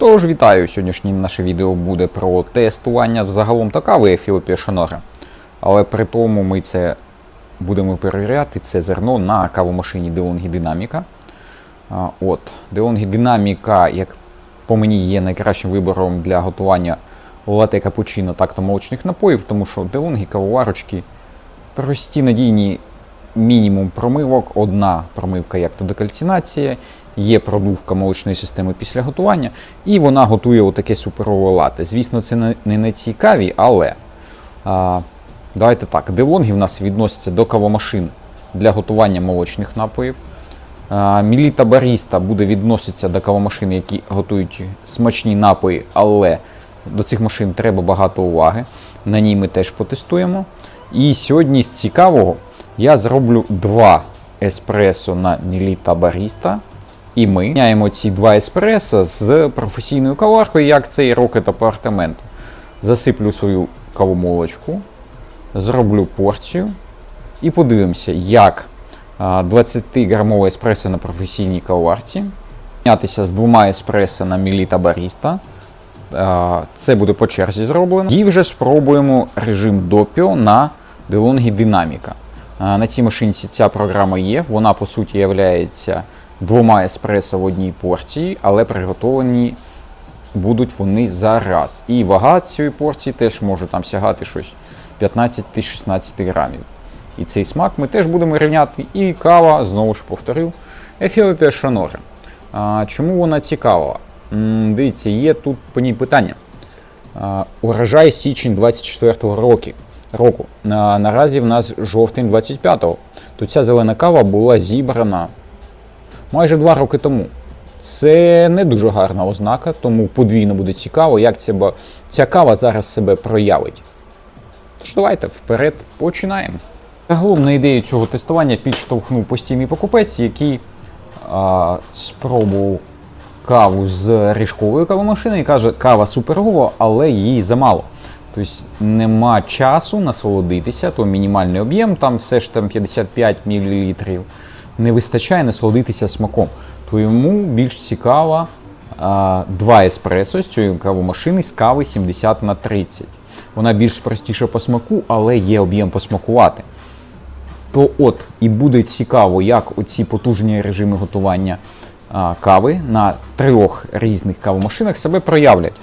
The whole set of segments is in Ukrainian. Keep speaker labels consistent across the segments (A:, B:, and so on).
A: Тож вітаю! Сьогоднішнє наше відео буде про тестування взагалом та кави Ефіопія Шанора. Але при тому ми це будемо перевіряти це зерно на кавомашині DeLonghi Dynamica. А, От, DeLonghi Dynamica, як по мені, є найкращим вибором для готування лате капучино, та молочних напоїв, тому що DeLonghi кавоварочки прості, надійні мінімум промивок, одна промивка як то декальцинація, є продувка молочної системи після готування, і вона готує отаке суперове лате. Звісно, це не- на але а, давайте так, делонги в нас відносяться до кавомашин для готування молочних напоїв. Міліта Баріста буде відноситися до кавомашин, які готують смачні напої, але до цих машин треба багато уваги. На ній ми теж потестуємо. І сьогодні з цікавого я зроблю два еспресо на Міліта Баріста. І ми міняємо ці два еспресо з професійною каваркою, як це і Rocket апартамент. Засиплю свою кавомолочку, зроблю порцію і подивимося, як 20-грамове еспресо на професійній каварці. Мінятися з двома еспресо на Міліта Баріста. Це буде по черзі зроблено. І вже спробуємо режим допіо на DeLonghi Dynamica. На цій машинці ця програма є. Вона по суті є двома еспресо в одній порції, але приготовані будуть вони зараз. І вага цієї порції теж може там сягати щось 15-16 грамів. І цей смак ми теж будемо рівняти. І кава, знову ж повторив, Ефіопія Шанора. Чому вона цікава? Дивіться, є тут по ній питання. Урожай січень 24-го року. Року. А, Наразі в нас жовтень 25-го. То ця зелена кава була зібрана майже два роки тому. Це не дуже гарна ознака, тому подвійно буде цікаво, як ця, ця кава зараз себе проявить. Тож давайте вперед починаємо. Загалом на ідею цього тестування підштовхнув постійний покупець, який а, спробував каву з ріжкової кавомашини і каже, кава суперова, але її замало. Тобто нема часу насолодитися, то мінімальний об'єм, там все ж там 55 мл. Не вистачає насолодитися смаком. То йому більш цікаво а, два еспресо з цієї кавомашини з кави 70 на 30. Вона більш простіша по смаку, але є об'єм посмакувати. То от і буде цікаво, як оці потужні режими готування а, кави на трьох різних кавомашинах себе проявлять.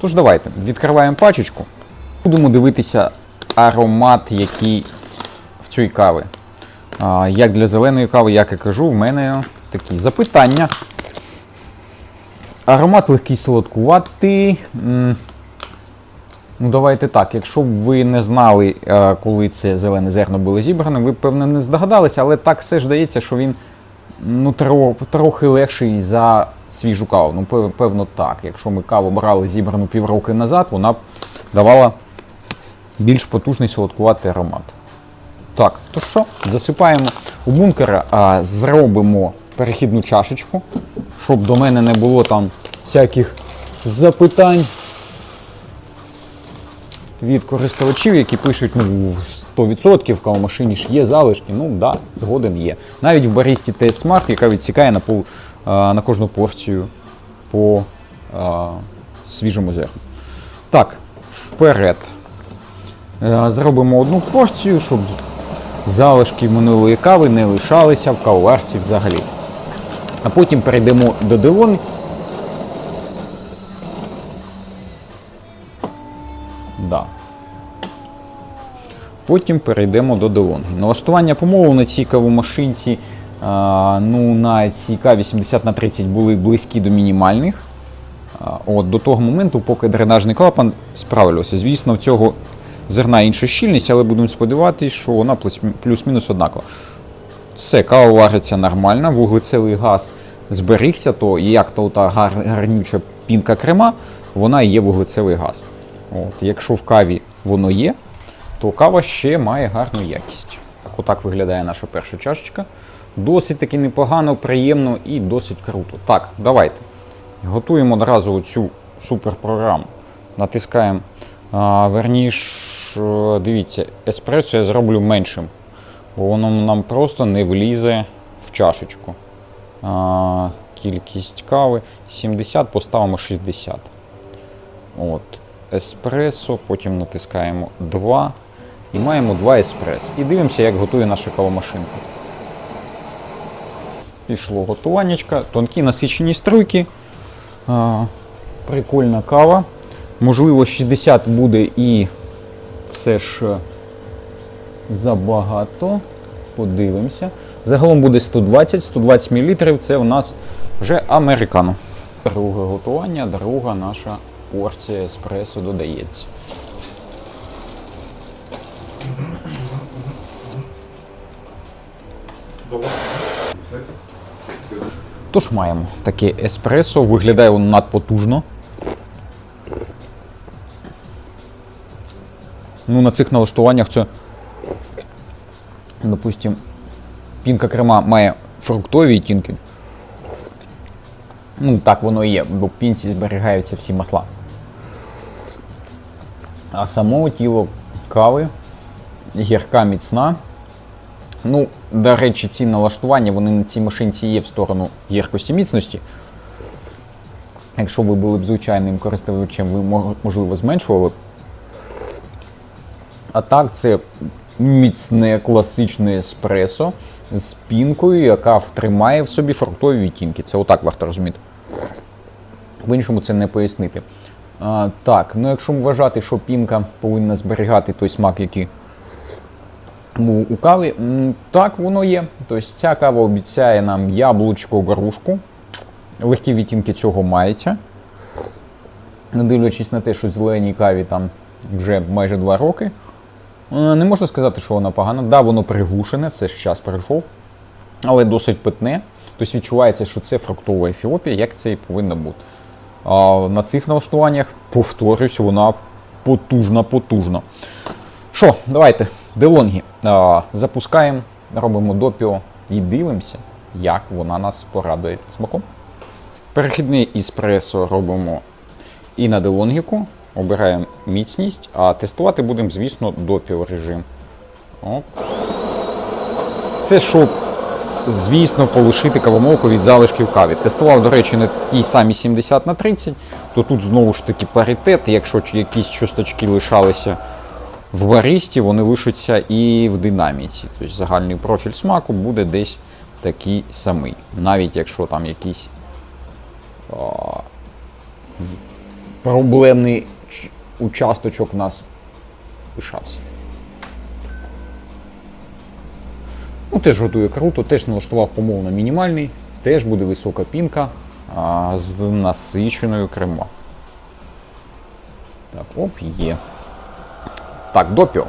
A: Тож давайте відкриваємо пачечку. Будемо дивитися аромат, який в цій кави. А, як для зеленої кави, як і кажу, в мене такі запитання. Аромат легкий солодкуватий. Ну, давайте так. Якщо б ви не знали, е, коли це зелене зерно було зібране, ви б, певно, не здогадалися, але так все ж здається, що він ну, трохи легший за свіжу каву. Ну, певно, так. Якщо ми каву брали зібрану півроку назад, вона б давала більш потужний солодкуватий аромат. Так, то що, засипаємо у бункера, а зробимо перехідну чашечку, щоб до мене не було там всяких запитань від користувачів, які пишуть, ну, 100% в кавомашині ж є залишки. Ну, да, згоден є. Навіть в баристі TS Smart, яка відсікає на, пол, а, на кожну порцію по а, свіжому зерну. Так, вперед. Е, Зробимо одну порцію, щоб залишки минулої кави не лишалися в кавоварці взагалі. А потім перейдемо до делон. Да. Потім перейдемо до делонги. Налаштування помолу на цій кавомашинці а, ну, на цій каві 70 на 30 були близькі до мінімальних. А, От, до того моменту, поки дренажний клапан справлювався. Звісно, в цього зерна інша щільність, але будемо сподіватися, що вона плюс- плюс-мінус однакова. Все, кава вариться нормально, вуглецевий газ зберігся, то як то та гар, гарнюча пінка крема, вона є вуглецевий газ. От, якщо в каві воно є, то кава ще має гарну якість. Так, отак виглядає наша перша чашечка. Досить таки непогано, приємно і досить круто. Так, давайте. Готуємо одразу цю суперпрограму. Натискаємо. А, верніш, дивіться, еспресо я зроблю меншим, бо воно нам просто не влізе в чашечку. А, кількість кави 70, поставимо 60. От. Еспресо, потім натискаємо 2 і маємо 2 еспрес. І дивимося, як готує наша кавомашинка. Пішло готуваннячка, тонкі насичені струйки. А, прикольна кава. Можливо, 60 буде і все ж забагато. Подивимося. Загалом буде 120, 120 мл. Це у нас вже американо. Друге готування, друга наша порція еспресо додається. Тож маємо таке еспресо, виглядає воно надпотужно. Ну, на цих налаштуваннях це, допустим, пінка крема має фруктові відтінки. Ну, так воно і є, бо в пінці зберігаються всі масла. А само тіло кави гірка міцна. Ну, до речі, ці налаштування вони на цій машинці є в сторону гіркості міцності. Якщо ви були б звичайним користувачем, ви мо- можливо зменшували. А так, це міцне класичне еспресо з пінкою, яка тримає в собі фруктові відтінки. Це отак варто розуміти. В-іншому це не пояснити. А, так, ну якщо вважати, що пінка повинна зберігати той смак, який був у каві, так воно є. Тобто ця кава обіцяє нам яблучко, грушку. Легкі відтінки цього мається. Не дивлячись на те, що зеленій каві там вже майже 2 роки. Е, Не можна сказати, що вона погана. Да, воно приглушене, все ж час пройшов, але досить питне. Тобто відчувається, що це фруктова ефіопія, як це і повинно бути. А на цих налаштуваннях, повторюсь, вона потужна, потужна. Що, давайте, делонгі. А, запускаємо, робимо допіо і дивимося, як вона нас порадує смаком. Перехідний еспресо робимо і на делонгіку. Обираємо міцність, а тестувати будемо, звісно, допіо режим. Оп. Це щоб, звісно, полишити кавомолку від залишків каві. Тестував, до речі, на тій самій 70 на 30, то тут знову ж таки паритет. Якщо якісь часточки лишалися в баристі, вони лишаться і в динаміці. Тобто загальний профіль смаку буде десь такий самий. Навіть якщо там якийсь а, проблемний участочок у нас лишався. Ну, теж готує круто, теж налаштував помовно мінімальний, теж буде висока пінка а, з насиченою крема. Так, оп, є. Так, допіо.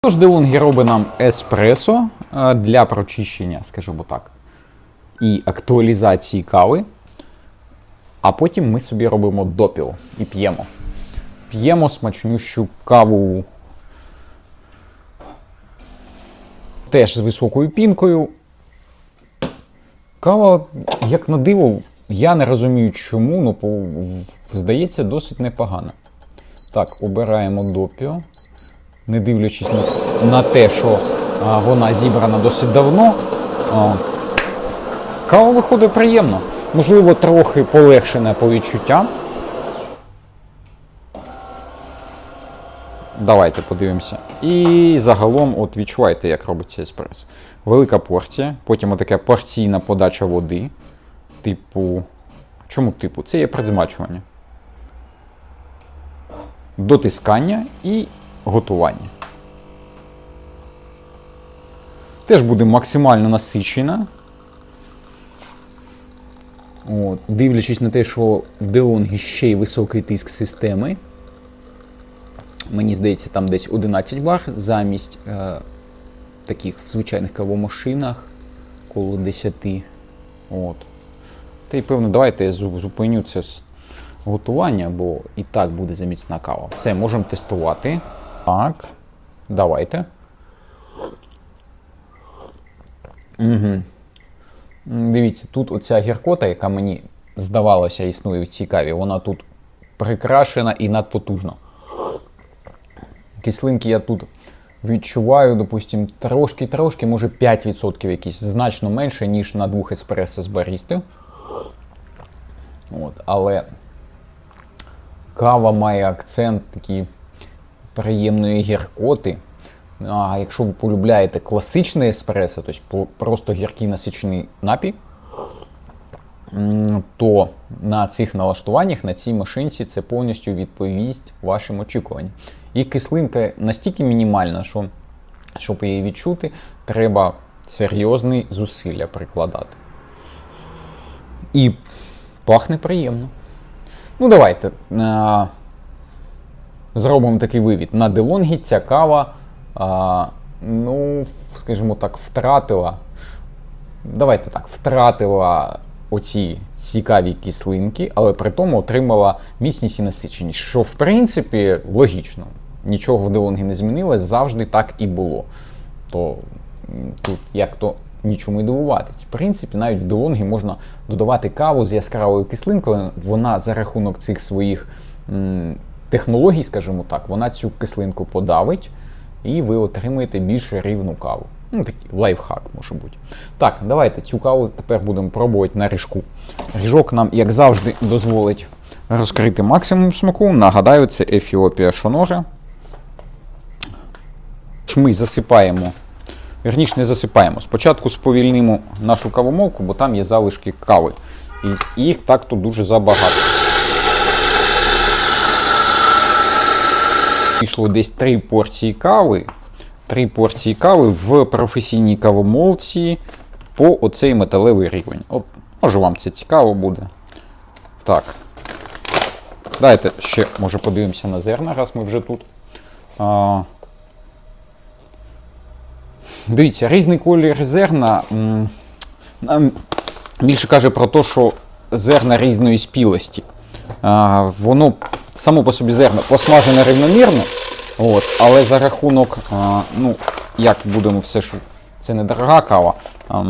A: Тож Делонгі робить нам еспресо для прочищення, скажімо так, і актуалізації кави. А потім ми собі робимо допіо і п'ємо. П'ємо смачнющу каву теж з високою пінкою. Кава, як на диво, я не розумію чому, ну здається, досить непогано. Так, обираємо допіо. Не дивлячись на, на те, що а, вона зібрана досить давно. А, кава виходить приємно. Можливо, трохи полегшена по відчуттям. Давайте подивимося. І загалом, от відчуваєте, як робиться еспрес. Велика порція, потім така порційна подача води. Типу. Чому типу? Це є предзмачування. Дотискання і готування. Теж буде максимально насичена. От, дивлячись на те, що в Деонгі ще й високий тиск системи. Мені здається, там десь 11 бар замість е, таких в звичайних кавомашинах коло 10. От. Та й певно, давайте я зу- зупиню це готування, бо і так буде заміцна кава. Все, можемо тестувати. Так, давайте. Угу. Дивіться, тут оця гіркота, яка мені здавалося існує в цій каві, вона тут прикрашена і надпотужна. Кислинки я тут відчуваю, допустим, трошки-трошки, може 5% якісь, значно менше, ніж на двох еспресо з барістою. От, але кава має акцент такий приємної гіркоти. А якщо ви полюбляєте класичне еспресо, тобто просто гіркий насичений напій, то на цих налаштуваннях, на цій машинці це повністю відповість вашим очікуванням. І кислинка настільки мінімальна, що щоб її відчути, треба серйозні зусилля прикладати. І пахне приємно. Ну, давайте. Зробимо такий вивід. На Делонгі ця кава, ну, скажімо так, втратила. Давайте так, втратила оці цікаві кислинки, але при тому отримала міцність і насиченість. Що, в принципі, логічно. Нічого в Делонгі не змінилось, завжди так і було. То тут як то нічому й дивуватись. В принципі, навіть в Делонгі можна додавати каву з яскравою кислинкою. Вона за рахунок цих своїх м, технологій, скажімо так, вона цю кислинку подавить, і ви отримаєте більш рівну каву. Ну, такий лайфхак може бути. Так, давайте цю каву тепер будемо пробувати на ріжку. Ріжок нам, як завжди, дозволить розкрити максимум смаку. Нагадаю, це Ефіопія Шонора. Ми засипаємо, вірніше не засипаємо. Спочатку сповільнимо нашу кавомолку, бо там є залишки кави. І їх так тут дуже забагато. Пішло десь три порції кави. Три порції кави в професійній кавомолці по оцей металевий рівень. От, може вам це цікаво буде. Так. Давайте ще, може, подивимося на зерна, раз ми вже тут. А, Дивіться, різний колір зерна м, більше каже про те, що зерна різної спілості. А, воно само по собі зерно посмажене рівномірно, от, але за рахунок, а, ну, як будемо все ж, це не дорога кава, а,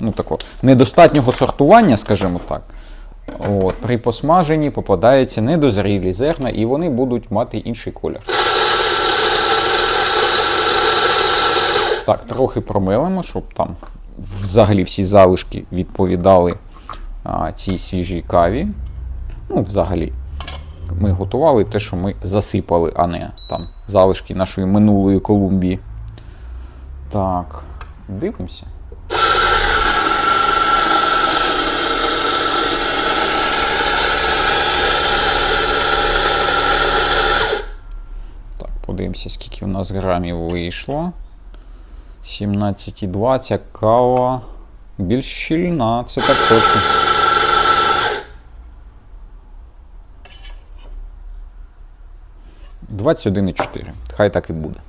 A: ну, тако, недостатнього сортування, скажімо так. От, при посмаженні попадаються недозрілі зерна, і вони будуть мати інший колір. Так, трохи промилимо, щоб там взагалі всі залишки відповідали а, цій свіжій каві. Ну, взагалі, ми готували те, що ми засипали, а не там залишки нашої минулої Колумбії. Так, дивимося. Так, подивимося, скільки у нас грамів вийшло. 17,2 ця кава більш щільна, це так точно. Двадцять один і чотири. Хай так і буде.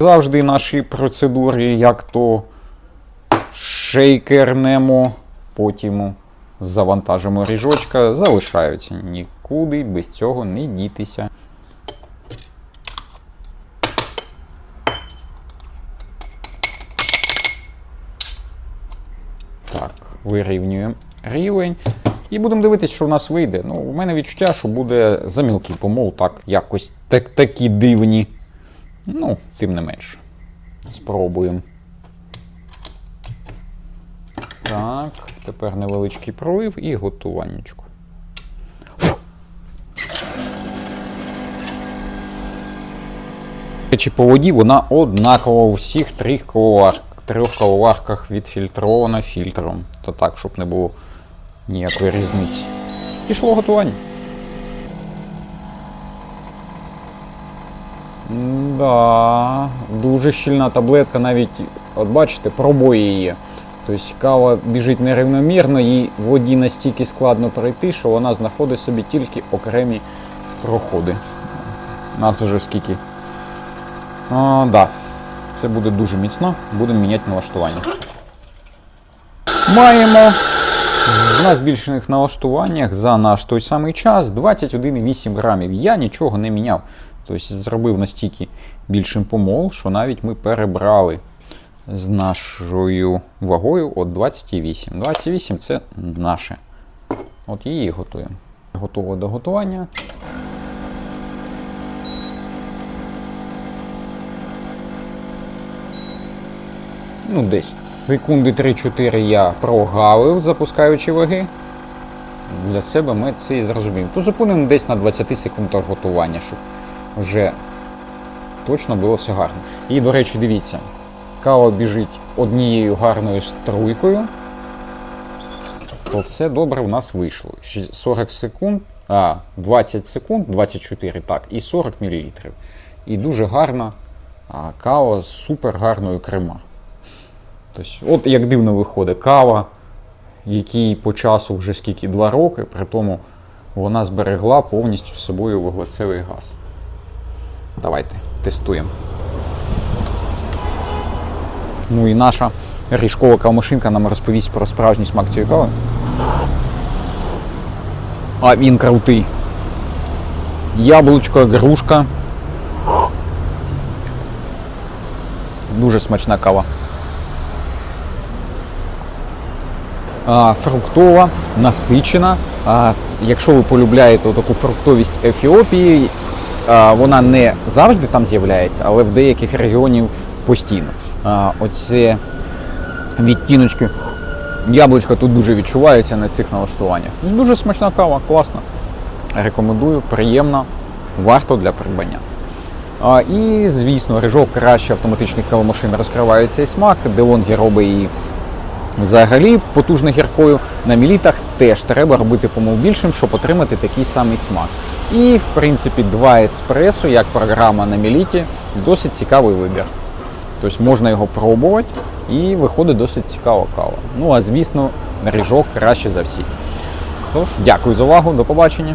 A: Завжди наші процедури, як то шейкернемо, потім завантажимо ріжочка, залишаються. Нікуди без цього не дітися. Так, вирівнюємо рівень. І будемо дивитися, що в нас вийде. Ну, у мене відчуття, що буде замілкий помол, так, якось так, такі дивні. Ну, тим не менше. Спробуємо. Так, тепер невеличкий пролив і готуваннячко. Речі, по воді вона однакова у всіх трьох кавоварках відфільтрована фільтром. То так, щоб не було ніякої різниці. Пішло готування. Да, дуже щільна таблетка, навіть, от бачите, пробої є. Тобто кава біжить нерівномірно, їй воді настільки складно пройти, що вона знаходить собі тільки окремі проходи. Нас вже скільки. А, да. Це буде дуже міцно, будемо міняти налаштування. Маємо на збільшених налаштуваннях за наш той самий час 21,8 грамів. Я нічого не міняв. Тобто зробив настільки більшим помол, що навіть ми перебрали з нашою вагою от 28. 28 це наше. От її готуємо. Готово до готування. Ну, десь секунди 3-4 я прогавив, запускаючи ваги. Для себе ми це і зрозуміємо. Тут зупинимо десь на 20 секундах готування, щоб вже точно було все гарно. І, до речі, дивіться, кава біжить однією гарною струйкою, то все добре в нас вийшло. 40 секунд, а, 20 секунд, 24, так, і 40 мл. І дуже гарна кава з супер гарною крема. Тобто, от як дивно виходить, кава, якій по часу вже скільки 2 роки, при тому вона зберегла повністю з собою вуглецевий газ. Давайте тестуємо. Ну і наша ріжкова кавомашинка нам розповість про справжній смак цієї кави. А він крутий. Яблучко, грушка. Дуже смачна кава. Фруктова, насичена. Якщо ви полюбляєте таку фруктовість Ефіопії, вона не завжди там з'являється, але в деяких регіонів постійно. А, оце відтіночки яблучка тут дуже відчуваються на цих налаштуваннях. Дуже смачна кава, класна. Рекомендую, приємна, варто для придбання. І, звісно, рижок краще автоматичних кавомашин розкриває цей смак, DeLonghi робить її взагалі потужно гіркою. На мілітах теж треба робити помил більшим, щоб отримати такий самий смак. І, в принципі, два еспресо, як програма на міліті, досить цікавий вибір. Тобто можна його пробувати і виходить досить цікава кава. Ну а звісно, ріжок краще за всі. Тож, дякую за увагу, до побачення.